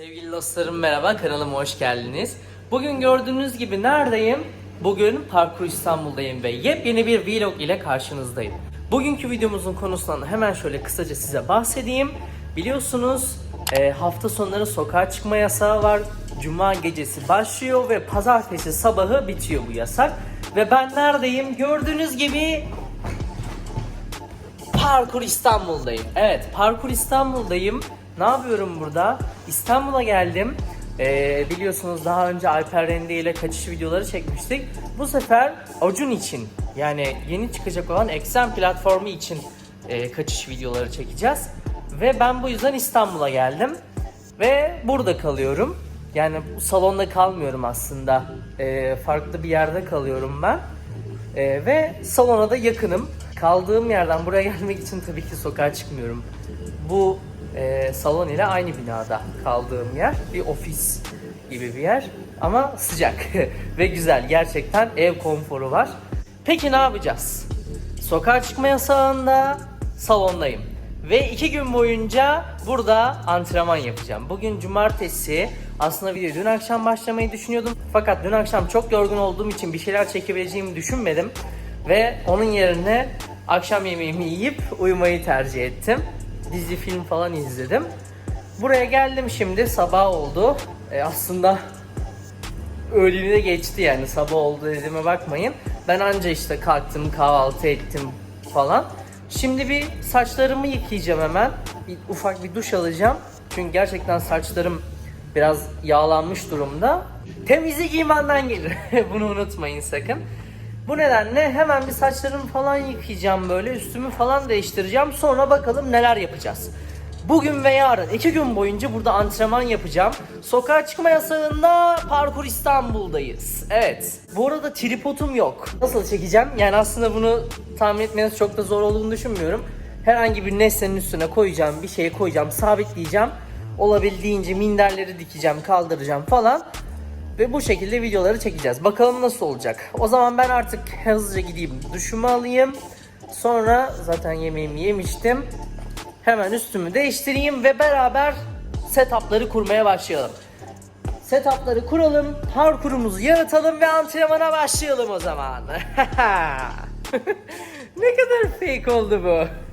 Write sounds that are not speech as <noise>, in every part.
Sevgili dostlarım merhaba, kanalıma hoş geldiniz. Bugün gördüğünüz gibi neredeyim? Bugün Parkur İstanbul'dayım ve yepyeni bir vlog ile karşınızdayım. Bugünkü videomuzun konusundan hemen şöyle kısaca size bahsedeyim. Biliyorsunuz e, hafta sonları sokağa çıkma yasağı var. Cuma gecesi başlıyor ve pazartesi sabahı bitiyor bu yasak. Ve ben neredeyim? Gördüğünüz gibi Parkur İstanbul'dayım. Evet, Parkur İstanbul'dayım. Ne yapıyorum burada? İstanbul'a geldim. Ee, biliyorsunuz daha önce Alper Rende ile kaçış videoları çekmiştik. Bu sefer Acun için yani yeni çıkacak olan Exxen platformu için e, kaçış videoları çekeceğiz. Ve ben bu yüzden İstanbul'a geldim. Ve burada kalıyorum. Yani salonda kalmıyorum aslında. Ee, farklı bir yerde kalıyorum ben. Ee, ve salona da yakınım. Kaldığım yerden buraya gelmek için tabii ki sokağa çıkmıyorum. Bu e, salon ile aynı binada kaldığım yer. Bir ofis gibi bir yer. Ama sıcak <laughs> ve güzel. Gerçekten ev konforu var. Peki ne yapacağız? Sokağa çıkma yasağında salondayım. Ve iki gün boyunca burada antrenman yapacağım. Bugün cumartesi. Aslında video dün akşam başlamayı düşünüyordum. Fakat dün akşam çok yorgun olduğum için bir şeyler çekebileceğimi düşünmedim. Ve onun yerine akşam yemeğimi yiyip uyumayı tercih ettim. Dizi film falan izledim. Buraya geldim şimdi sabah oldu. E, aslında öğleni de geçti yani sabah oldu dediğime bakmayın. Ben anca işte kalktım kahvaltı ettim falan. Şimdi bir saçlarımı yıkayacağım hemen. Bir, ufak bir duş alacağım. Çünkü gerçekten saçlarım biraz yağlanmış durumda. Temizlik imandan gelir. <laughs> Bunu unutmayın sakın. Bu nedenle hemen bir saçlarımı falan yıkayacağım böyle. Üstümü falan değiştireceğim. Sonra bakalım neler yapacağız. Bugün ve yarın iki gün boyunca burada antrenman yapacağım. Sokağa çıkma yasağında Parkur İstanbul'dayız. Evet. Bu arada tripodum yok. Nasıl çekeceğim? Yani aslında bunu tahmin etmeniz çok da zor olduğunu düşünmüyorum. Herhangi bir nesnenin üstüne koyacağım, bir şeye koyacağım, sabitleyeceğim. Olabildiğince minderleri dikeceğim, kaldıracağım falan. Ve bu şekilde videoları çekeceğiz. Bakalım nasıl olacak. O zaman ben artık hızlıca gideyim duşumu alayım. Sonra zaten yemeğimi yemiştim. Hemen üstümü değiştireyim ve beraber setupları kurmaya başlayalım. Setupları kuralım, parkurumuzu yaratalım ve antrenmana başlayalım o zaman. <laughs> ne kadar fake oldu bu.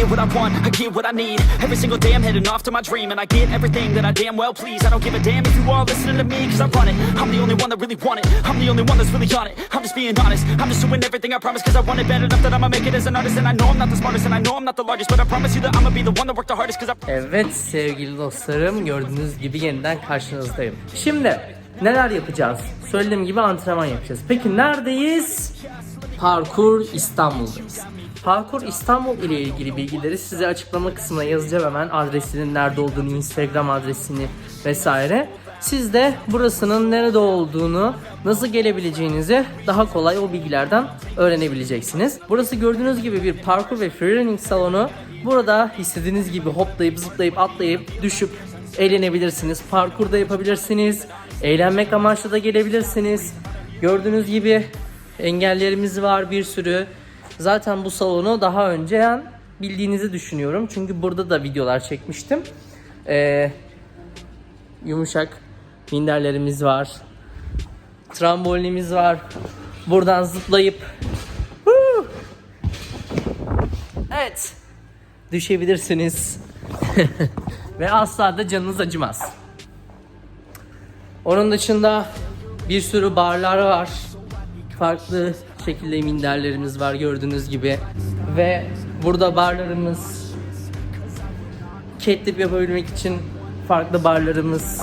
Get what I want, I get what I need Every single day I'm heading off to my dream And I get everything that I damn well please I don't give a damn if you all listening to me Cause I run it, I'm the only one that really want it I'm the only one that's really on it, I'm just being honest I'm just doing everything I promise cause I want it bad enough That I'ma make it as an artist And I know I'm not the smartest and I know I'm not the largest But I promise you that I'ma be the one that worked the hardest Cause I Evet sevgili dostlarım gördüğünüz gibi yeniden karşınızdayım. Şimdi neler yapacağız? Söylediğim gibi antrenman yapacağız. Peki neredeyiz? Parkur İstanbul'dayız. Parkur İstanbul ile ilgili bilgileri size açıklama kısmına yazacağım hemen. Adresinin nerede olduğunu, Instagram adresini vesaire. Siz de burasının nerede olduğunu, nasıl gelebileceğinizi daha kolay o bilgilerden öğrenebileceksiniz. Burası gördüğünüz gibi bir parkur ve freerunning salonu. Burada istediğiniz gibi hoplayıp zıplayıp atlayıp düşüp eğlenebilirsiniz. Parkurda yapabilirsiniz. Eğlenmek amaçlı da gelebilirsiniz. Gördüğünüz gibi engellerimiz var bir sürü. Zaten bu salonu daha önce bildiğinizi düşünüyorum. Çünkü burada da videolar çekmiştim. Ee, yumuşak minderlerimiz var. Trambolinimiz var. Buradan zıplayıp Huu! Evet. Düşebilirsiniz. <laughs> Ve asla da canınız acımaz. Onun dışında bir sürü barlar var. Farklı şekilde minderlerimiz var gördüğünüz gibi. Ve burada barlarımız catnip yapabilmek için farklı barlarımız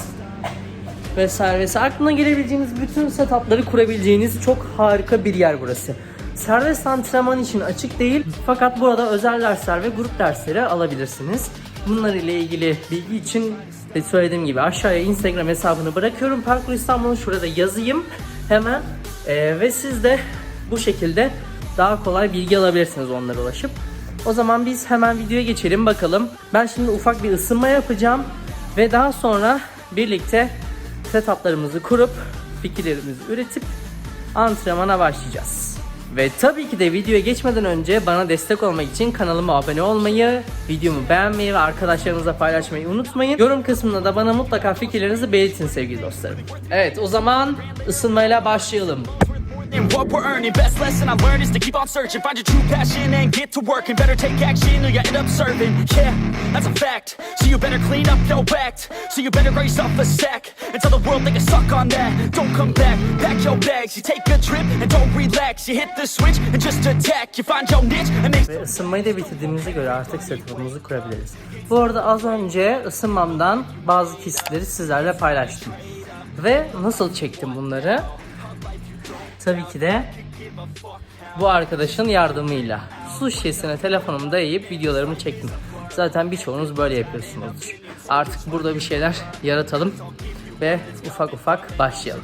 vesaire vesaire. Aklına gelebileceğiniz bütün setupları kurabileceğiniz çok harika bir yer burası. Serbest antrenman için açık değil fakat burada özel dersler ve grup dersleri alabilirsiniz. Bunlar ile ilgili bilgi için söylediğim gibi aşağıya Instagram hesabını bırakıyorum. Parkur İstanbul'un şurada yazayım hemen. Ee, ve siz de bu şekilde daha kolay bilgi alabilirsiniz onlara ulaşıp. O zaman biz hemen videoya geçelim bakalım. Ben şimdi ufak bir ısınma yapacağım ve daha sonra birlikte setuplarımızı kurup fikirlerimizi üretip antrenmana başlayacağız. Ve tabii ki de videoya geçmeden önce bana destek olmak için kanalıma abone olmayı, videomu beğenmeyi ve arkadaşlarınızla paylaşmayı unutmayın. Yorum kısmında da bana mutlaka fikirlerinizi belirtin sevgili dostlarım. Evet o zaman ısınmayla başlayalım. What we're earning, best lesson I learned is to keep on searching. Find your true passion and get to work. And better take action or you end up serving. Yeah, that's a fact. So you better clean up your act. So you better raise up a sack. And tell the world they can suck on that. Don't come back, pack your bags. You take a trip and don't relax. You hit the switch and just attack. You find your niche and make Ve ısınmayı da bitirdiğimize göre artık setup'ımızı kurabiliriz. Bu arada az önce ısınmamdan bazı kesitleri sizlerle paylaştım. Ve nasıl çektim bunları? Tabii ki de bu arkadaşın yardımıyla su şişesine telefonumu dayayıp videolarımı çektim. Zaten birçoğunuz böyle yapıyorsunuzdur. Artık burada bir şeyler yaratalım ve ufak ufak başlayalım.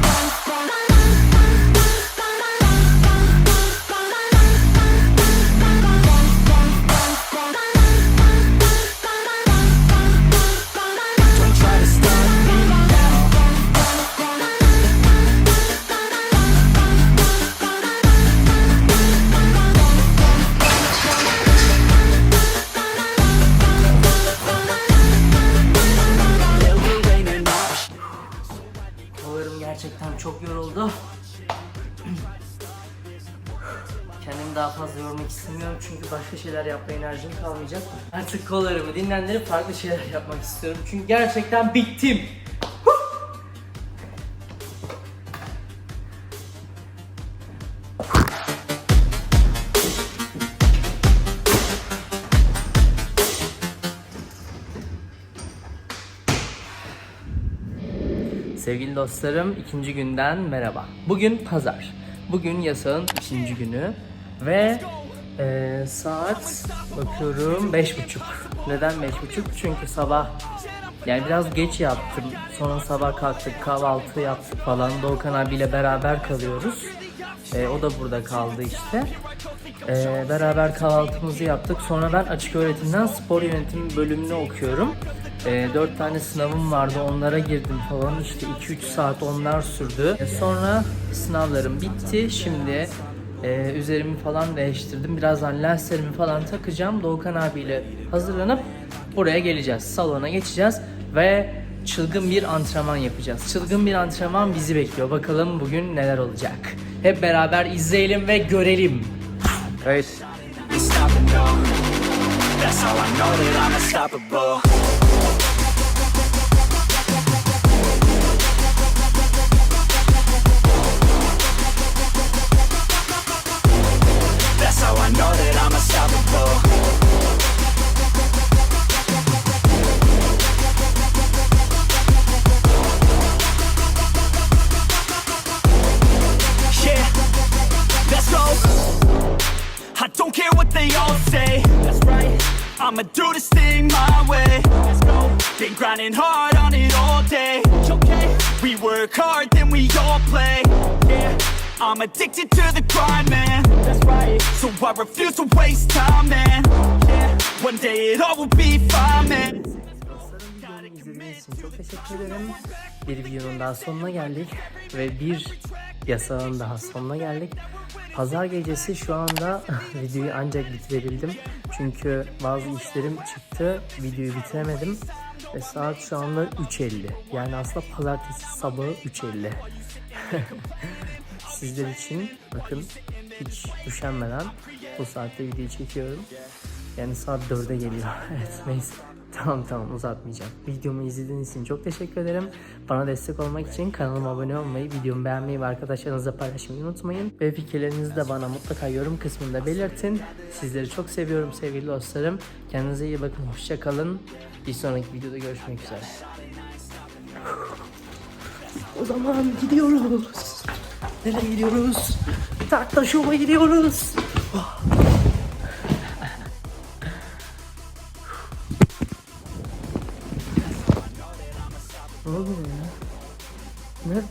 Başka şeyler yapma enerjim kalmayacak. Artık kollarımı dinlendirip farklı şeyler yapmak istiyorum çünkü gerçekten bittim. Sevgili dostlarım ikinci günden merhaba. Bugün pazar. Bugün yasağın ikinci günü ve eee, saat bakıyorum beş buçuk. Neden beş buçuk? Çünkü sabah yani biraz geç yaptım. Sonra sabah kalktık kahvaltı yaptık falan. Doğukan abiyle beraber kalıyoruz. Eee, o da burada kaldı işte. Eee, beraber kahvaltımızı yaptık. Sonra ben açık öğretimden spor yönetimi bölümünü okuyorum. E, 4 tane sınavım vardı onlara girdim falan işte 2-3 saat onlar sürdü. E, sonra sınavlarım bitti şimdi e, üzerimi falan değiştirdim. Birazdan lenslerimi falan takacağım. Doğukan abiyle hazırlanıp buraya geleceğiz. Salona geçeceğiz ve çılgın bir antrenman yapacağız. Çılgın bir antrenman bizi bekliyor. Bakalım bugün neler olacak. Hep beraber izleyelim ve görelim. No That's how I know that I'm unstoppable I'ma do this thing my way. Let's go. Been grinding hard on it all day. Okay. We work hard, then we all play. Yeah. I'm addicted to the grind, man. That's right. So I refuse to waste time, man. Yeah. One day it all will be fine, man. İzlediğiniz için çok teşekkür ederim. Bir videonun daha sonuna geldik ve bir yasağın daha sonuna geldik. Pazar gecesi şu anda <laughs> videoyu ancak bitirebildim. Çünkü bazı işlerim çıktı. Videoyu bitiremedim. Ve saat şu anda 3.50. Yani aslında pazartesi sabahı 3.50. <laughs> Sizler için bakın hiç üşenmeden bu saatte video çekiyorum. Yani saat 4'e geliyor. <laughs> evet neyse. Tamam tamam uzatmayacağım. Videomu izlediğiniz için çok teşekkür ederim. Bana destek olmak için kanalıma abone olmayı, videomu beğenmeyi ve arkadaşlarınızla paylaşmayı unutmayın. Ve fikirlerinizi de bana mutlaka yorum kısmında belirtin. Sizleri çok seviyorum sevgili dostlarım. Kendinize iyi bakın. Hoşça kalın. Bir sonraki videoda görüşmek üzere. O zaman gidiyoruz. Nereye gidiyoruz? Tartta Show'a gidiyoruz. Oh.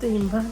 对你们